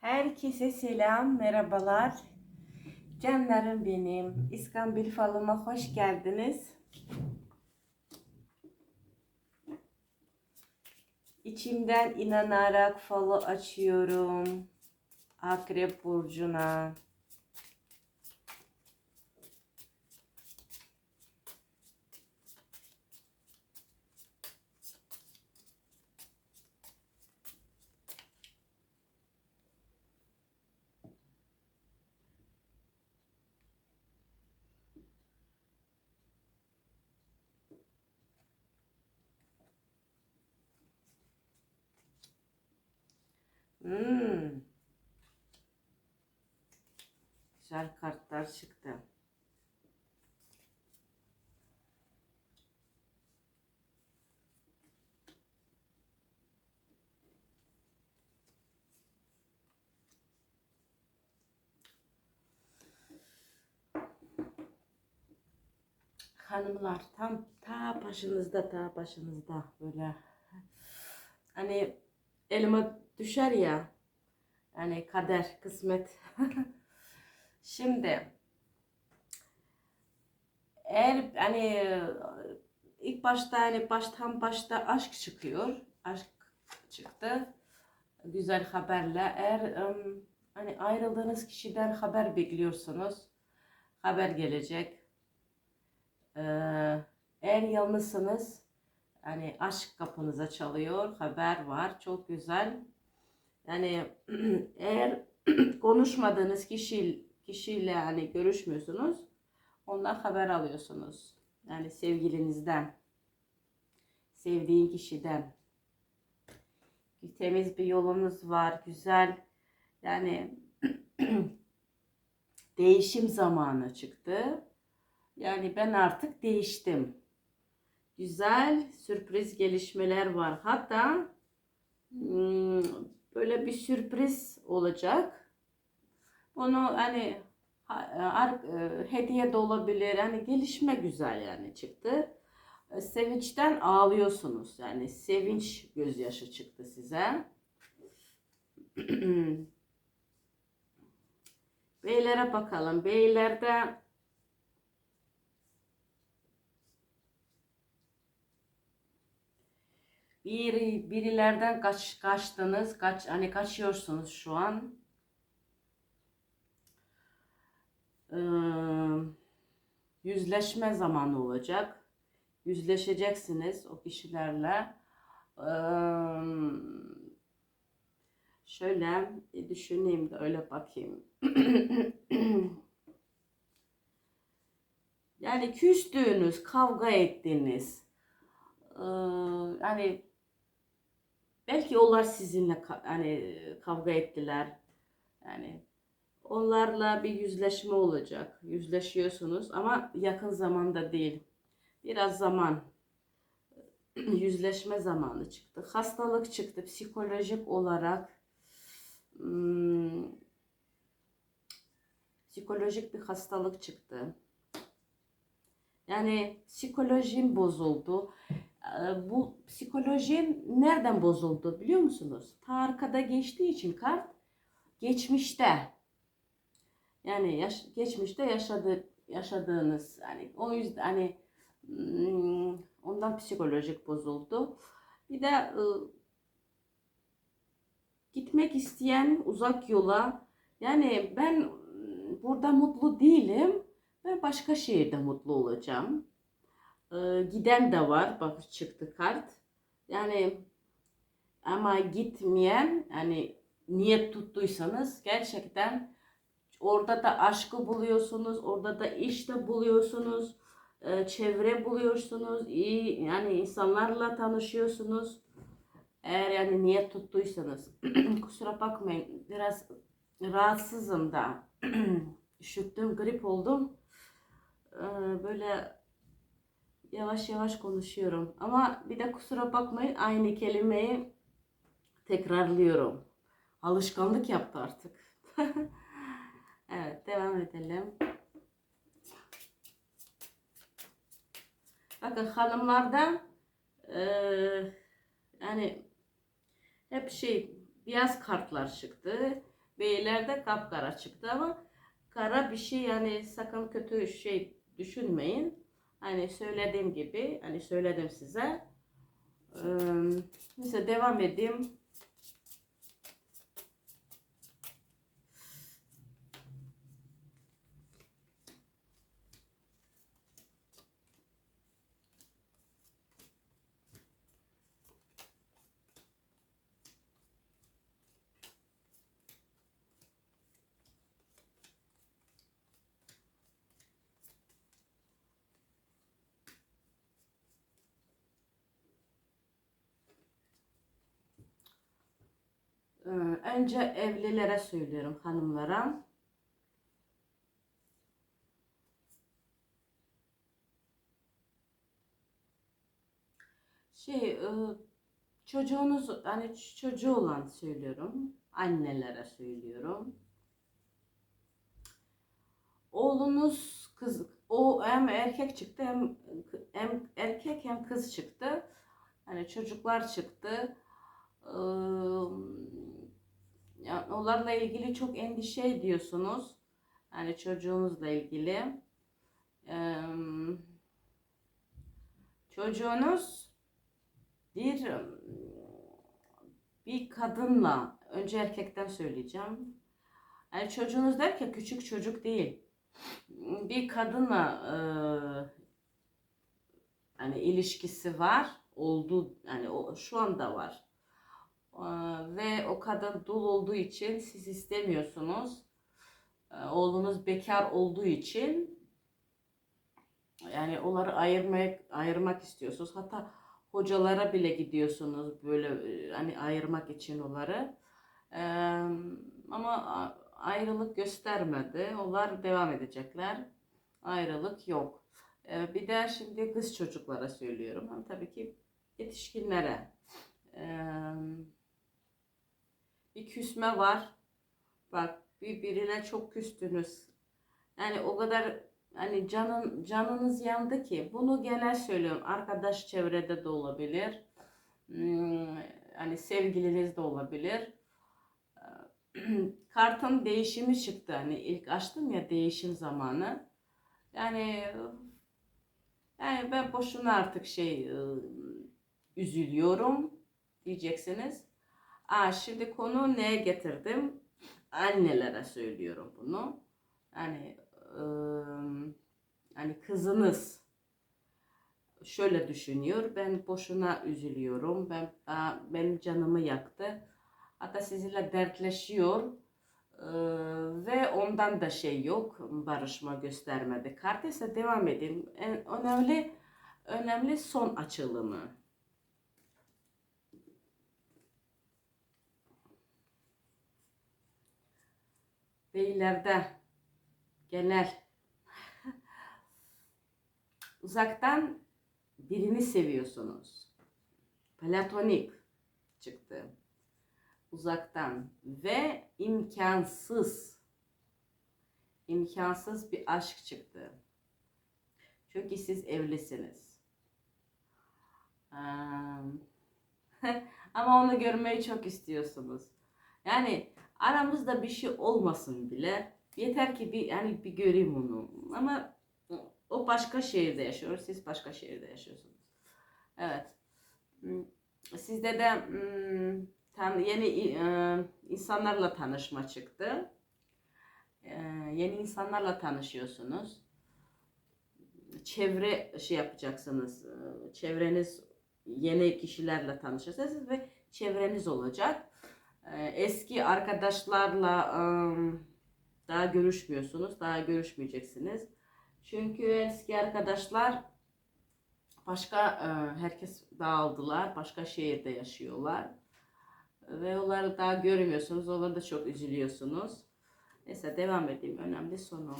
Herkese selam, merhabalar. Canlarım benim. İskambil falıma hoş geldiniz. İçimden inanarak falı açıyorum. Akrep burcuna. Hmm. Güzel kartlar çıktı. Hanımlar tam ta başınızda ta başınızda böyle hani elime düşer ya. Yani kader kısmet. Şimdi eğer hani ilk başta hani baştan başta aşk çıkıyor. Aşk çıktı. Güzel haberle. Eğer ım, hani ayrıldığınız kişiden haber bekliyorsunuz haber gelecek. Ee, eğer yalnızsınız yani aşk kapınıza çalıyor, haber var, çok güzel. Yani eğer konuşmadığınız kişi kişiyle hani görüşmüyorsunuz, ondan haber alıyorsunuz. Yani sevgilinizden, sevdiğin kişiden. Temiz bir yolunuz var, güzel. Yani değişim zamanı çıktı. Yani ben artık değiştim güzel sürpriz gelişmeler var. Hatta hmm, böyle bir sürpriz olacak. Onu hani e, hediye de olabilir. Hani gelişme güzel yani çıktı. E, sevinçten ağlıyorsunuz. Yani sevinç gözyaşı çıktı size. Beylere bakalım. Beylerde bir birilerden kaç kaçtınız, kaç hani kaçıyorsunuz şu an. Ee, yüzleşme zamanı olacak. Yüzleşeceksiniz o kişilerle. Ee, şöyle düşüneyim de öyle bakayım. yani küstüğünüz, kavga ettiğiniz, ee, yani Belki onlar sizinle hani kavga ettiler. Yani onlarla bir yüzleşme olacak. Yüzleşiyorsunuz ama yakın zamanda değil. Biraz zaman yüzleşme zamanı çıktı. Hastalık çıktı psikolojik olarak. Hmm, psikolojik bir hastalık çıktı. Yani psikolojim bozuldu. Ee, bu psikolojim nereden bozuldu biliyor musunuz? Ta arkada geçtiği için kart geçmişte yani yaş, geçmişte yaşadı, yaşadığınız hani o yüzden hani hmm, ondan psikolojik bozuldu. Bir de ıı, gitmek isteyen uzak yola yani ben burada mutlu değilim. Ben başka şehirde mutlu olacağım. Ee, giden de var. Bak çıktı kart. Yani ama gitmeyen hani niyet tuttuysanız gerçekten orada da aşkı buluyorsunuz. Orada da işte buluyorsunuz. E, çevre buluyorsunuz. iyi yani insanlarla tanışıyorsunuz. Eğer yani niyet tuttuysanız kusura bakmayın biraz rahatsızım da üşüttüm grip oldum ee, böyle yavaş yavaş konuşuyorum. Ama bir de kusura bakmayın aynı kelimeyi tekrarlıyorum. Alışkanlık yaptı artık. evet devam edelim. Bakın hanımlarda e, yani hep şey beyaz kartlar çıktı. Beyler de kapkara çıktı ama kara bir şey yani sakın kötü şey düşünmeyin. Hani söylediğim gibi hani söyledim size. Ee, neyse devam edeyim. Önce evlilere söylüyorum hanımlara. Şey, e, çocuğunuz hani çocuğu olan söylüyorum. Annelere söylüyorum. Oğlunuz kız o hem erkek çıktı hem hem erkek hem kız çıktı. Hani çocuklar çıktı. Ee, yani onlarla ilgili çok endişe ediyorsunuz. Yani çocuğunuzla ilgili. Çocuğunuz bir bir kadınla önce erkekten söyleyeceğim. Yani çocuğunuz derken küçük çocuk değil. Bir kadınla e, hani ilişkisi var. Oldu yani o şu anda var. Ee, ve o kadın dul olduğu için siz istemiyorsunuz. Ee, oğlunuz bekar olduğu için yani onları ayırmak ayırmak istiyorsunuz. Hatta hocalara bile gidiyorsunuz böyle e, hani ayırmak için onları. Ee, ama ayrılık göstermedi. Onlar devam edecekler. Ayrılık yok. Bir de şimdi kız çocuklara söylüyorum. Ama tabii ki yetişkinlere. Ee, bir küsme var. Bak birbirine çok küstünüz. Yani o kadar hani canın canınız yandı ki bunu genel söylüyorum. Arkadaş çevrede de olabilir. Hmm, hani sevgiliniz de olabilir. Kartın değişimi çıktı. Hani ilk açtım ya değişim zamanı. Yani yani ben boşuna artık şey ıı, üzülüyorum diyeceksiniz. Aa, şimdi konu neye getirdim? Annelere söylüyorum bunu. Yani ıı, hani kızınız şöyle düşünüyor. Ben boşuna üzülüyorum. Ben benim canımı yaktı. Hatta sizinle dertleşiyor. Ee, ve ondan da şey yok. Barışma göstermedi. Kart ise devam edeyim. En önemli önemli son açılımı. Beylerde genel uzaktan birini seviyorsunuz. Platonik çıktı. Uzaktan ve imkansız imkansız bir aşk çıktı. Çünkü siz evlisiniz. Ama onu görmeyi çok istiyorsunuz. Yani aramızda bir şey olmasın bile. Yeter ki bir yani bir göreyim onu. Ama o başka şehirde yaşıyor, siz başka şehirde yaşıyorsunuz. Evet. Sizde de hmm, yeni e, insanlarla tanışma çıktı. E, yeni insanlarla tanışıyorsunuz. Çevre şey yapacaksınız. E, çevreniz yeni kişilerle tanışacaksınız ve çevreniz olacak. Ee, eski arkadaşlarla daha görüşmüyorsunuz, daha görüşmeyeceksiniz. Çünkü eski arkadaşlar başka herkes dağıldılar, başka şehirde yaşıyorlar. Ve onları daha görmüyorsunuz, onları da çok üzülüyorsunuz. Neyse devam edeyim, önemli sonu.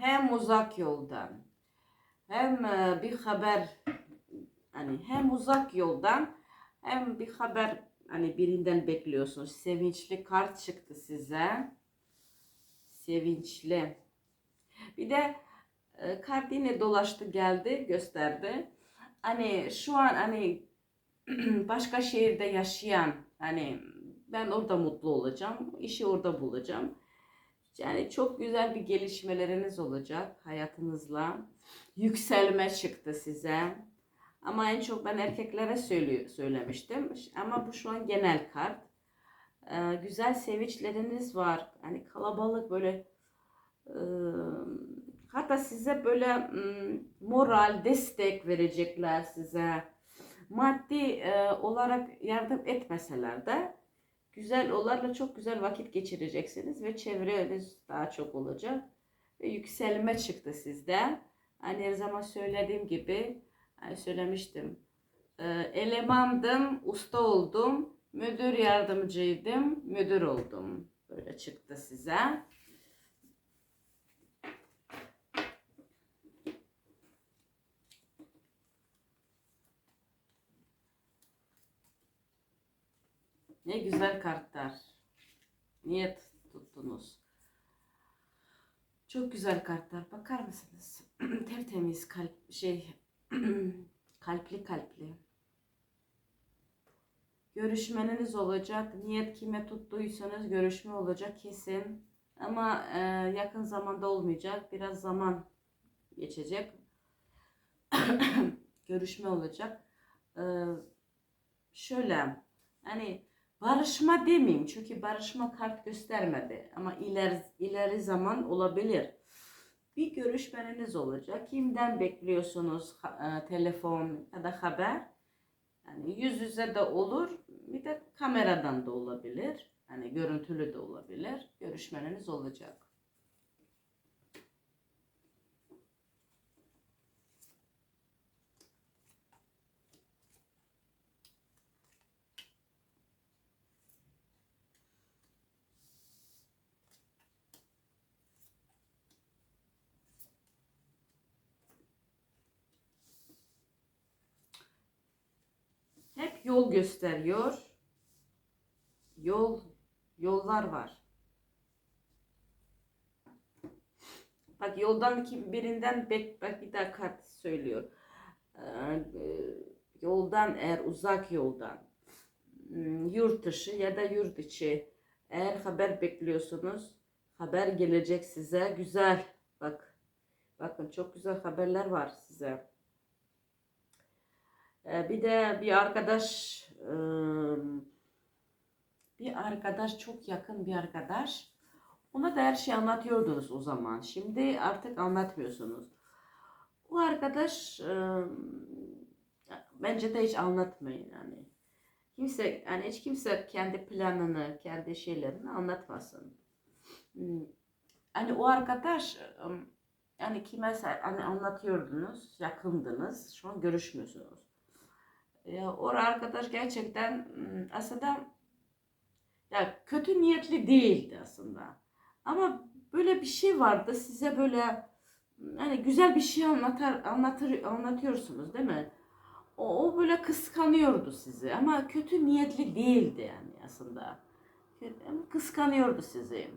Hem uzak yoldan hem e, bir haber hani hem uzak yoldan hem bir haber hani birinden bekliyorsunuz. Sevinçli kart çıktı size. Sevinçli. Bir de e, kart yine dolaştı geldi gösterdi. Hani şu an hani başka şehirde yaşayan hani ben orada mutlu olacağım. işi orada bulacağım. Yani çok güzel bir gelişmeleriniz olacak hayatınızla. Yükselme çıktı size. Ama en çok ben erkeklere söylüyor, söylemiştim. Ama bu şu an genel kart. Ee, güzel sevinçleriniz var. Hani kalabalık böyle e, hatta size böyle moral, destek verecekler size. Maddi e, olarak yardım etmeseler de güzel onlarla çok güzel vakit geçireceksiniz ve çevreniz daha çok olacak. Ve yükselme çıktı sizde. Hani her zaman söylediğim gibi hani söylemiştim. Ee, elemandım, usta oldum. Müdür yardımcıydım, müdür oldum. Böyle çıktı size. Ne güzel kartlar. Niyet tuttunuz. Çok güzel kartlar. Bakar mısınız? Tertemiz kalp şey kalpli kalpli. Görüşmeniz olacak. Niyet kime tuttuysanız görüşme olacak kesin. Ama e, yakın zamanda olmayacak. Biraz zaman geçecek. görüşme olacak. E, şöyle hani barışma demeyeyim çünkü barışma kart göstermedi ama ileri, ileri zaman olabilir. Bir görüşmeniz olacak. Kimden bekliyorsunuz e, telefon ya da haber? Yani yüz yüze de olur, bir de kameradan da olabilir. Hani görüntülü de olabilir. Görüşmeniz olacak. Hep gösteriyor. Yol, yollar var. Bak yoldan birinden bek, bak bir daha kart söylüyor. Ee, e, yoldan eğer uzak yoldan hmm, yurt dışı ya da yurt içi eğer haber bekliyorsunuz haber gelecek size güzel bak bakın çok güzel haberler var size. Ee, Bir de bir arkadaş bir arkadaş çok yakın bir arkadaş ona da her şeyi anlatıyordunuz o zaman. Şimdi artık anlatmıyorsunuz. O arkadaş bence de hiç anlatmayın yani. Kimse yani hiç kimse kendi planını, kendi şeylerini anlatmasın. Hmm, Hani o arkadaş yani kime hani anlatıyordunuz, yakındınız. Şu an görüşmüyorsunuz. Ya, o arkadaş gerçekten aslında ya kötü niyetli değildi aslında. Ama böyle bir şey vardı size böyle hani güzel bir şey anlatar anlatır anlatıyorsunuz değil mi? O, o böyle kıskanıyordu sizi ama kötü niyetli değildi yani aslında. Kıskanıyordu sizi.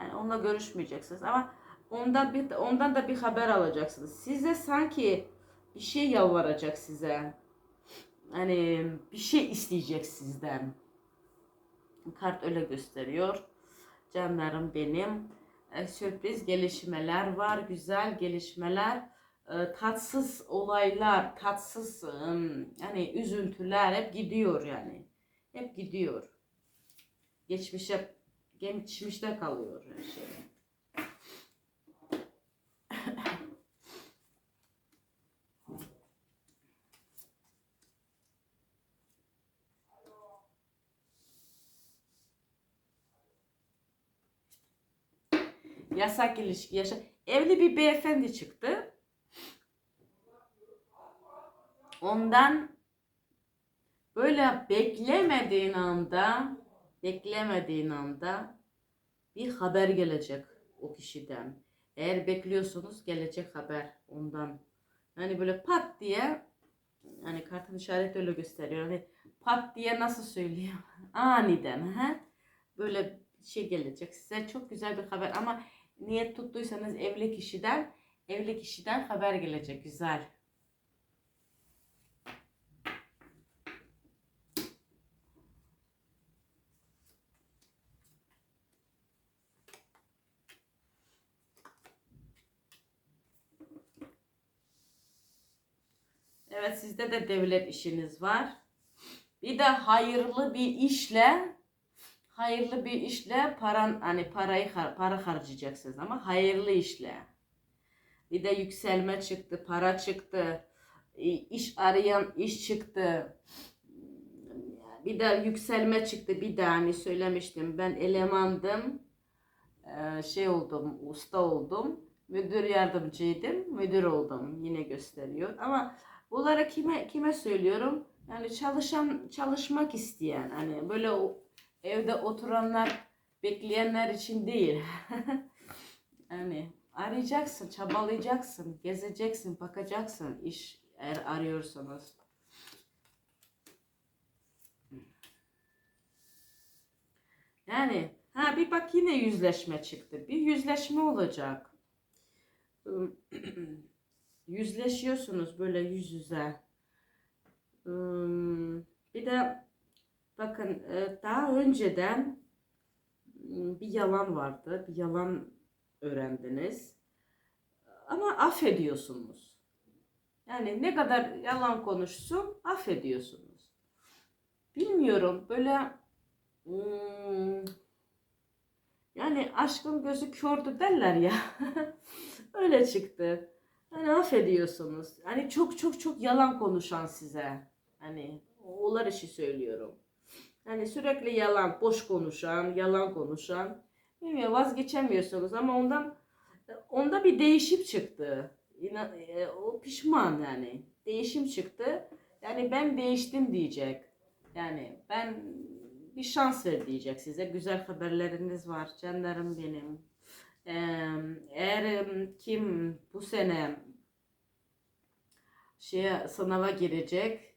Yani onunla görüşmeyeceksiniz ama ondan bir ondan da bir haber alacaksınız. Size sanki bir şey yalvaracak size. Hani bir şey isteyecek sizden. Kart öyle gösteriyor. Canlarım benim. E, sürpriz gelişmeler var. Güzel gelişmeler. E, tatsız olaylar, tatsız ım, hani üzüntüler hep gidiyor yani. Hep gidiyor. Geçmişe geçmişte kalıyor her şey. Yasak ilişki yaşa. Evli bir beyefendi çıktı. Ondan böyle beklemediğin anda beklemediğin anda bir haber gelecek o kişiden. Eğer bekliyorsunuz gelecek haber ondan. Yani böyle pat diye hani kartın işareti öyle gösteriyor. Hani pat diye nasıl söyleyeyim? Aniden ha? Böyle şey gelecek size çok güzel bir haber ama niyet tuttuysanız evli kişiden evli kişiden haber gelecek güzel. Evet sizde de devlet işiniz var. Bir de hayırlı bir işle hayırlı bir işle paran hani parayı para harcayacaksınız ama hayırlı işle. Bir de yükselme çıktı, para çıktı. i- iş arayan iş çıktı. Bir de yükselme çıktı. Bir de hani söylemiştim ben elemandım. Ee, şey oldum, usta oldum. Müdür yardımcıydım, müdür oldum. Yine gösteriyor. Ama bunları kime kime söylüyorum? Yani çalışan, çalışmak isteyen, hani böyle evde oturanlar, bekleyenler için değil. yani arayacaksın, çabalayacaksın, gezeceksin, bakacaksın iş eğer arıyorsanız. Yani ha bir bak yine yüzleşme çıktı. Bir yüzleşme olacak. Yüzleşiyorsunuz böyle yüz yüze. Hmm, Bir de bakın e, daha önceden hmm, bir yalan vardı. Bir yalan öğrendiniz. Ama affediyorsunuz. Yani ne kadar yalan konuşsun affediyorsunuz. Bilmiyorum böyle hmm, yani aşkın gözü kördü derler ya. Öyle çıktı. Hani affediyorsunuz. Hani çok çok çok yalan konuşan size. Hani onlar işi söylüyorum. Hani sürekli yalan, boş konuşan, yalan konuşan. Bilmiyorum vazgeçemiyorsunuz ama ondan onda bir değişim çıktı. İna- e, o pişman yani. Değişim çıktı. Yani ben değiştim diyecek. Yani ben bir şans ver diyecek size. Güzel haberleriniz var. Canlarım benim. Eğer kim bu sene şeye sınava girecek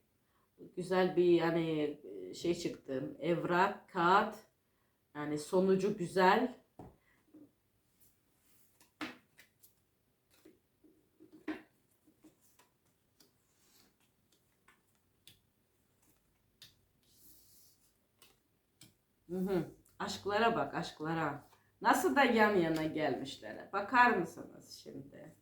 güzel bir yani şey çıktı. Evrak, kağıt yani sonucu güzel. Hı hı. Aşklara bak aşklara. Nasıl da yan yana gelmişler. Bakar mısınız şimdi?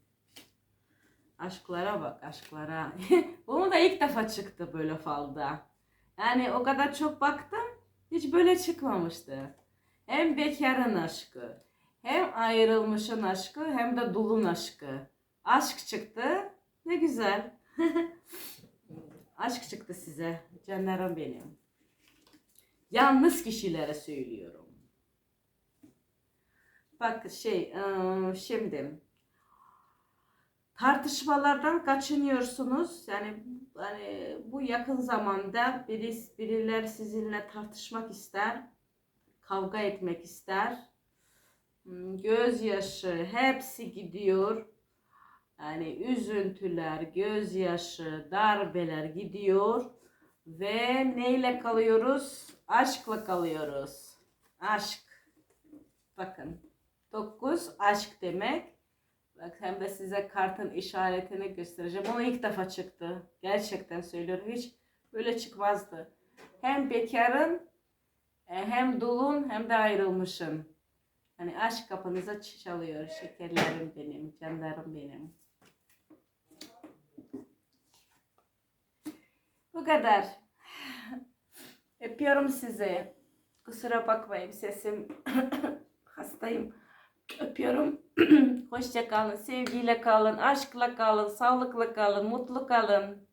Aşklara bak aşklara. Bunu da ilk defa çıktı böyle falda. Yani o kadar çok baktım hiç böyle çıkmamıştı. Hem bekarın aşkı, hem ayrılmışın aşkı, hem de dulun aşkı. Aşk çıktı. Ne güzel. Aşk çıktı size. Canlarım benim. Yalnız kişilere söylüyorum. Bak şey, eee, şimdi tartışmalardan kaçınıyorsunuz. Yani hani bu yakın zamanda biri, biriler sizinle tartışmak ister, kavga etmek ister. Hmm, Gözyaşı hepsi gidiyor. Yani üzüntüler, gözyaşı, darbeler gidiyor ve neyle kalıyoruz? Aşkla kalıyoruz. Aşk. Bakın. 9 aşk demek. Bak hem de size kartın işaretini göstereceğim. O ilk defa çıktı. Gerçekten söylüyorum. Hiç böyle çıkmazdı. Hem bekarın e, hem dulun hem de ayrılmışın. Hani aşk kapınıza çalıyor. Şekerlerim benim, canlarım benim. Bu kadar. Öpüyorum sizi. Kusura bakmayın sesim hastayım. Öpüyorum. Hoşça kalın, sevgiyle kalın, aşkla kalın, sağlıkla kalın, mutlu kalın.